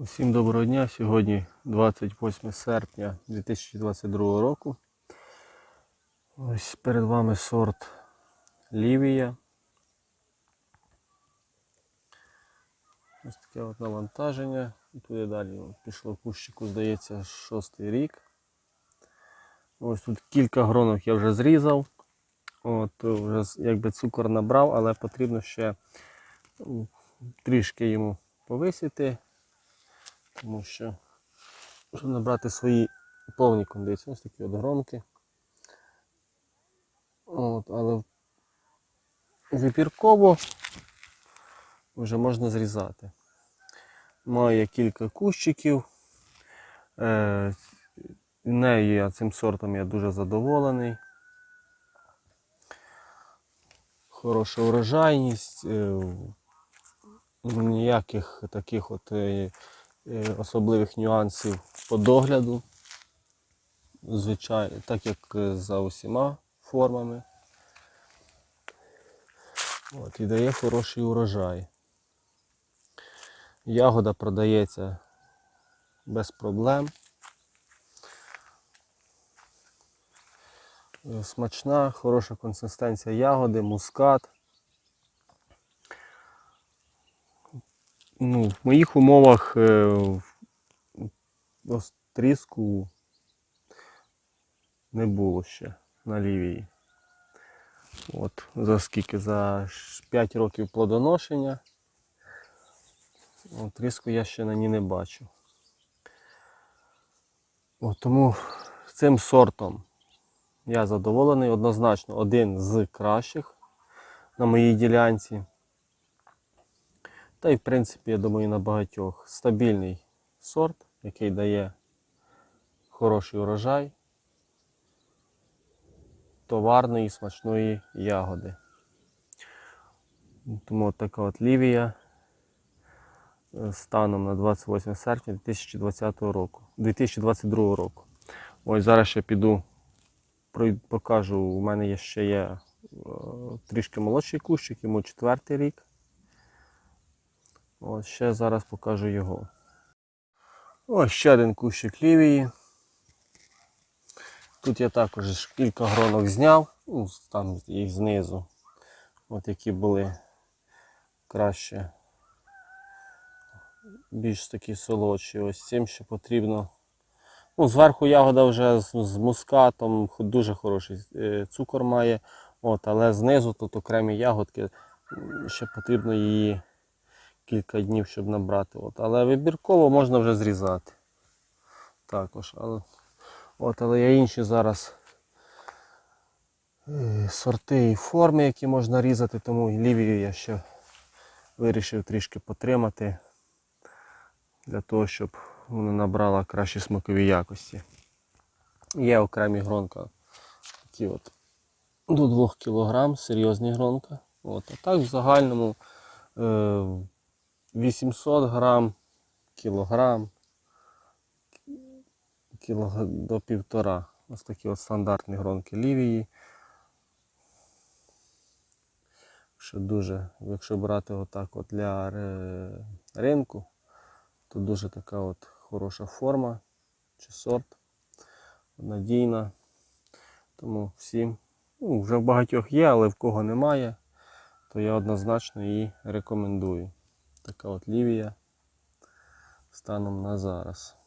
Усім доброго дня. Сьогодні 28 серпня 2022 року. Ось перед вами сорт Лівія. Ось таке от навантаження. І туди далі пішло кущику, здається, шостий рік. Ось тут кілька гронок я вже зрізав. От, вже якби цукор набрав, але потрібно ще трішки йому повисити тому що щоб набрати свої повні кондиції. Ось такі от громки. От, але вибірково вже можна зрізати. Маю я кілька кущиків. Е, нею я цим сортом я дуже задоволений. Хороша урожайність, е, ніяких таких от е, особливих нюансів по догляду. Звичайно, так як е, за усіма формами. От, і дає хороший урожай. Ягода продається без проблем. Е, Смачна, хороша консистенція ягоди, мускат. Ну, в моїх умовах е, в- ось тріску не було ще на лівії. От, за скільки? За 5 років плодоношення. Тріску я ще на ній не бачу. От, тому цим сортом я задоволений. Однозначно один з кращих на моїй ділянці. Та й в принципі, я думаю, на багатьох стабільний сорт, який дає хороший урожай товарної смачної ягоди. Тому от така от лівія е, станом на 28 серпня 2020 року, 2022 року. Ось зараз ще піду, покажу, у мене є ще є е, трішки молодший кущик, йому четвертий рік. От ще зараз покажу його. Ось ще один кущик лівії. Тут я також кілька гронок зняв, ну, там їх знизу. От які були краще. Більш такі солодші. Ось цим ще потрібно. Ну, зверху ягода вже з, з мускатом, дуже хороший е, цукор має. От, але знизу тут окремі ягодки. Ще потрібно її кілька днів, щоб набрати. От. Але вибірково можна вже зрізати. Також. Але, от, але є інші зараз е, сорти і форми, які можна різати, тому лівію я ще вирішив трішки потримати для того, щоб вона набрала кращі смакові якості. Є окремі гронка, такі от до 2 кг, серйозні гронка. От. А так в загальному е, 800 грам, кілограм, кілог... до півтора. Ось такі от стандартні гронки лівії. Що дуже, якщо брати отак от для ринку, то дуже така от хороша форма чи сорт, надійна. Тому всім, ну, вже в багатьох є, але в кого немає, то я однозначно її рекомендую. Така от лівія станом на зараз.